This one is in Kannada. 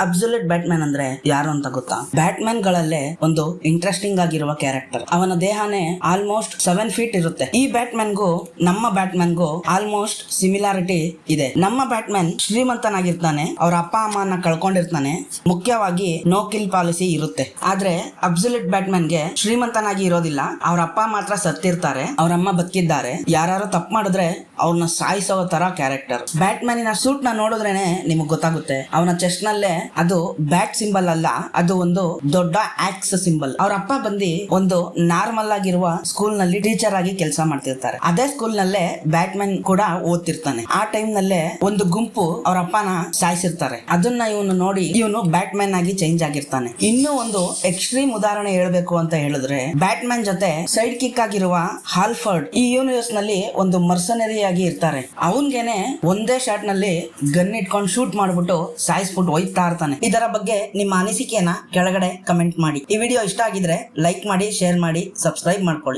ಅಬ್ಸಲ್ಯೂಟ್ ಬ್ಯಾಟ್ಮ್ಯಾನ್ ಅಂದ್ರೆ ಯಾರು ಅಂತ ಗೊತ್ತಾ? ಬ್ಯಾಟ್ಮ್ಯಾನ್ ಗಳಲ್ಲೇ ಒಂದು ಇಂಟ್ರೆಸ್ಟಿಂಗ್ ಆಗಿರುವ ಕ್ಯಾರೆಕ್ಟರ್. ಅವನ ದೇಹನೇ ಆಲ್ಮೋಸ್ಟ್ ಸೆವೆನ್ ಫೀಟ್ ಇರುತ್ತೆ. ಈ ಬ್ಯಾಟ್ಮ್ಯಾನ್ಗೂ, ನಮ್ಮ ಬ್ಯಾಟ್ಮ್ಯಾನ್ಗೂ ಆಲ್ಮೋಸ್ಟ್ ಸಿಮಿಲಾರಿಟಿ ಇದೆ. ನಮ್ಮ ಬ್ಯಾಟ್ಮ್ಯಾನ್ ಶ್ರೀಮಂತನಾಗಿರ್ತಾನೆ, ಅವ್ರ ಅಪ್ಪ ಅಮ್ಮನ ಕಳ್ಕೊಂಡಿರ್ತಾನೆ, ಮುಖ್ಯವಾಗಿ ನೋ ಕಿಲ್ ಪಾಲಿಸಿ ಇರುತ್ತೆ. ಆದ್ರೆ ಅಬ್ಸಲ್ಯೂಟ್ಗೆ ಶ್ರೀಮಂತನಾಗಿ ಇರೋದಿಲ್ಲ. ಅವ್ರ ಅಪ್ಪ ಮಾತ್ರ ಸತ್ತಿರ್ತಾರೆ, ಅವ್ರ ಅಮ್ಮ ಬದುಕಿದ್ದಾರೆ. ಯಾರು ತಪ್ಪು ಮಾಡಿದ್ರೆ ಅವ್ರನ್ನ ಸಾಯಿಸೋ ತರ ಕ್ಯಾರೆಕ್ಟರ್. ಬ್ಯಾಟ್ಮ್ಯಾನಿನ ಸೂಟ್ನ ನೋಡಿದ್ರೇನೆ ನಿಮಗೆ ಗೊತ್ತಾಗುತ್ತೆ. ಅವನ ಚೆಸ್ಟ್ ನಲ್ಲೇ ಅದು ಬ್ಯಾಟ್ ಸಿಂಬಲ್ ಅಲ್ಲ, ಅದು ಒಂದು ದೊಡ್ಡ ಆಕ್ಸ್ ಸಿಂಬಲ್ ಅವ್ರ ಅಪ್ಪ ಬಂದು ಒಂದು ನಾರ್ಮಲ್ ಆಗಿರುವ ಸ್ಕೂಲ್ನಲ್ಲಿ ಟೀಚರ್ ಆಗಿ ಕೆಲಸ ಮಾಡ್ತಿರ್ತಾರೆ. ಅದೇ ಸ್ಕೂಲ್ ನಲ್ಲೇ ಬ್ಯಾಟ್ಮ್ಯಾನ್ ಕೂಡ ಓದ್ತಿರ್ತಾನೆ. ಆ ಟೈಮ್ ನಲ್ಲೇ ಒಂದು ಗುಂಪು ಅವ್ರ ಅಪ್ಪನ ಸಾಯಿಸಿರ್ತಾರೆ. ಅದನ್ನ ಇವನು ನೋಡಿ ಇವನು ಬ್ಯಾಟ್ಮನ್ ಆಗಿ ಚೇಂಜ್ ಆಗಿರ್ತಾನೆ. ಇನ್ನೂ ಒಂದು ಎಕ್ಸ್ಟ್ರೀಮ್ ಉದಾಹರಣೆ ಹೇಳ್ಬೇಕು ಅಂತ ಹೇಳಿದ್ರೆ ಬ್ಯಾಟ್ಮನ್ ಜೊತೆ ಸೈಡ್ ಕಿಕ್ ಆಗಿರುವ ಹಾಲ್ಫರ್ಡ್ ಈ ಯೂನಿವರ್ಸ್ನಲ್ಲಿ ಒಂದು ಮರ್ಸನರಿ ಆಗಿ ಇರ್ತಾರೆ. ಅವನ್ಗೆನೆ ಒಂದೇ ಶಾಟ್ನಲ್ಲಿ ಗನ್ ಇಟ್ಕೊಂಡು ಶೂಟ್ ಮಾಡ್ಬಿಟ್ಟು ಸಾಯಿಸ್ಬಿಟ್ಟು ಒಯ್ತಾ ಇರ್ತಾನೆ ಇದರ ಬಗ್ಗೆ ನಿಮ್ಮ ಅನಿಸಿಕೆಯನ್ನ ಕೆಳಗಡೆ ಕಮೆಂಟ್ ಮಾಡಿ. ಈ ವಿಡಿಯೋ ಇಷ್ಟ ಆಗಿದ್ರೆ ಲೈಕ್ ಮಾಡಿ ಶೇರ್ ಮಾಡಿ ಸಬ್ಸ್ಕ್ರೈಬ್ ಮಾಡ್ಕೊಳ್ಳಿ.